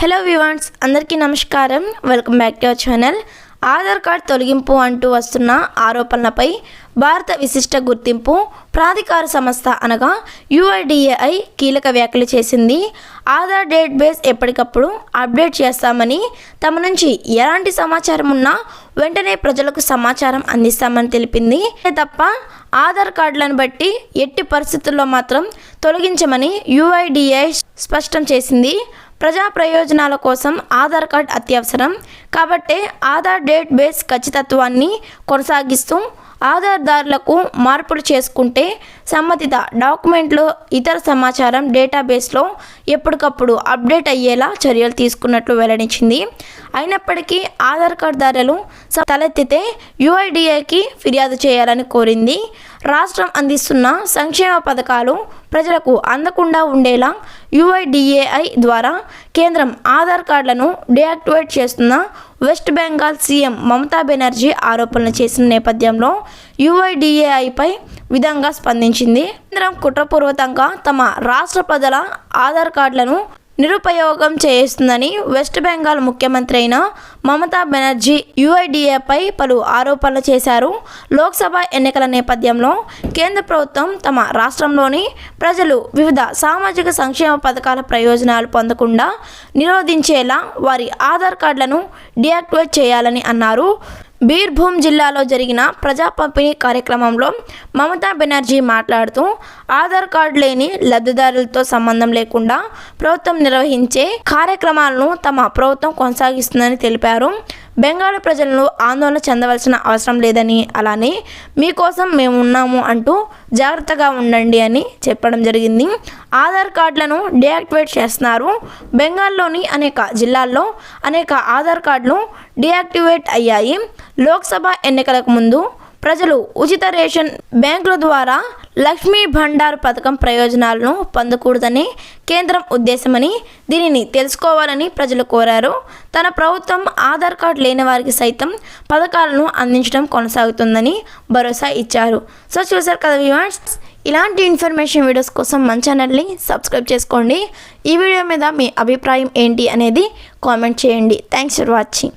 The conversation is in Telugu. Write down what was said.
హలో వివాన్స్ అందరికీ నమస్కారం. Welcome back to our channel Aadhaar card తొలగింపు అంటూ వస్తున్న ఆరోపణలపై భారత విశిష్ట గుర్తింపు ప్రాధికార సంస్థ అనగా యుఐడిఏఐ కీలక వ్యాఖ్యలు చేసింది. ఆధార్ డేట్ బేస్ ఎప్పటికప్పుడు అప్డేట్ చేస్తామని తమ నుంచి ఎలాంటి సమాచారం ఉన్నా వెంటనే ప్రజలకు సమాచారం అందిస్తామని తెలిపింది. తప్ప ఆధార్ కార్డులను బట్టి ఎట్టి పరిస్థితుల్లో మాత్రం తొలగించమని యుఐడిఏ స్పష్టం చేసింది. ప్రజా ప్రయోజనాల కోసం ఆధార్ కార్డ్ అత్యవసరం. కాబట్టే ఆధార్ డేట్ బేస్ ఖచ్చితత్వాన్ని కొనసాగిస్తూ ఆధార్దారులకు మార్పులు చేసుకుంటే సంబంధిత డాక్యుమెంట్లు ఇతర సమాచారం డేటాబేస్లో ఎప్పటికప్పుడు అప్డేట్ అయ్యేలా చర్యలు తీసుకున్నట్లు వెల్లడించింది. అయినప్పటికీ ఆధార్ కార్డుదారులు తలెత్తితే యుఐడిఏకి ఫిర్యాదు చేయాలని కోరింది. రాష్ట్రం అందిస్తున్న సంక్షేమ పథకాలు ప్రజలకు అందకుండా ఉండేలా యుఐడిఏఐ ద్వారా కేంద్రం ఆధార్ కార్డులను డియాక్టివేట్ చేస్తున్న వెస్ట్ బెంగాల్ సీఎం మమతా బెనర్జీ ఆరోపణలు చేసిన నేపథ్యంలో యుఐడిఏఐపై విధంగా స్పందించింది. కేంద్రం కుట్రపూర్వకంగా తమ రాష్ట్ర ప్రజల ఆధార్ కార్డులను నిరుపయోగం చేస్తుందని వెస్ట్ బెంగాల్ ముఖ్యమంత్రి అయిన మమతా బెనర్జీ యుఐడిఏపై పలు ఆరోపణలు చేశారు. లోక్సభ ఎన్నికల నేపథ్యంలో కేంద్ర ప్రభుత్వం తమ రాష్ట్రంలోని ప్రజలు వివిధ సామాజిక సంక్షేమ పథకాల ప్రయోజనాలు పొందకుండా నిరోధించేలా వారి ఆధార్ కార్డులను డియాక్టివేట్ చేయాలని అన్నారు. బీర్భూమ్ జిల్లాలో జరిగిన ప్రజా పంపిణీ కార్యక్రమంలో మమతా బెనర్జీ మాట్లాడుతూ ఆధార్ కార్డు లేని లబ్ధిదారులతో సంబంధం లేకుండా ప్రభుత్వం నిర్వహించే కార్యక్రమాలను తమ ప్రభుత్వం కొనసాగిస్తుందని తెలిపారు. బెంగాల్ ప్రజలను ఆందోళన చెందవలసిన అవసరం లేదని అలానే మీకోసం మేము ఉన్నాము అంటూ జాగ్రత్తగా ఉండండి అని చెప్పడం జరిగింది. ఆధార్ కార్డులను డియాక్టివేట్ చేస్తున్నారు బెంగాల్లోని అనేక జిల్లాల్లో అనేక ఆధార్ కార్డులు డియాక్టివేట్ అయ్యాయి. లోక్సభ ఎన్నికలకు ముందు ప్రజలు ఉచిత రేషన్ బ్యాంకుల ద్వారా లక్ష్మీ భండార్ పథకం ప్రయోజనాలను పొందకూడదని కేంద్రం ఉద్దేశమని దీనిని తెలుసుకోవాలని ప్రజలు కోరారు. తన ప్రభుత్వం ఆధార్ కార్డు లేని వారికి సైతం పథకాలను అందించడం కొనసాగుతుందని భరోసా ఇచ్చారు. సో చూసారు కదా వ్యూవర్స్ ఇలాంటి ఇన్ఫర్మేషన్ వీడియోస్ కోసం మన ఛానల్ని సబ్స్క్రైబ్ చేసుకోండి. ఈ వీడియో మీద మీ అభిప్రాయం ఏంటి అనేది కామెంట్ చేయండి. Thanks for watching.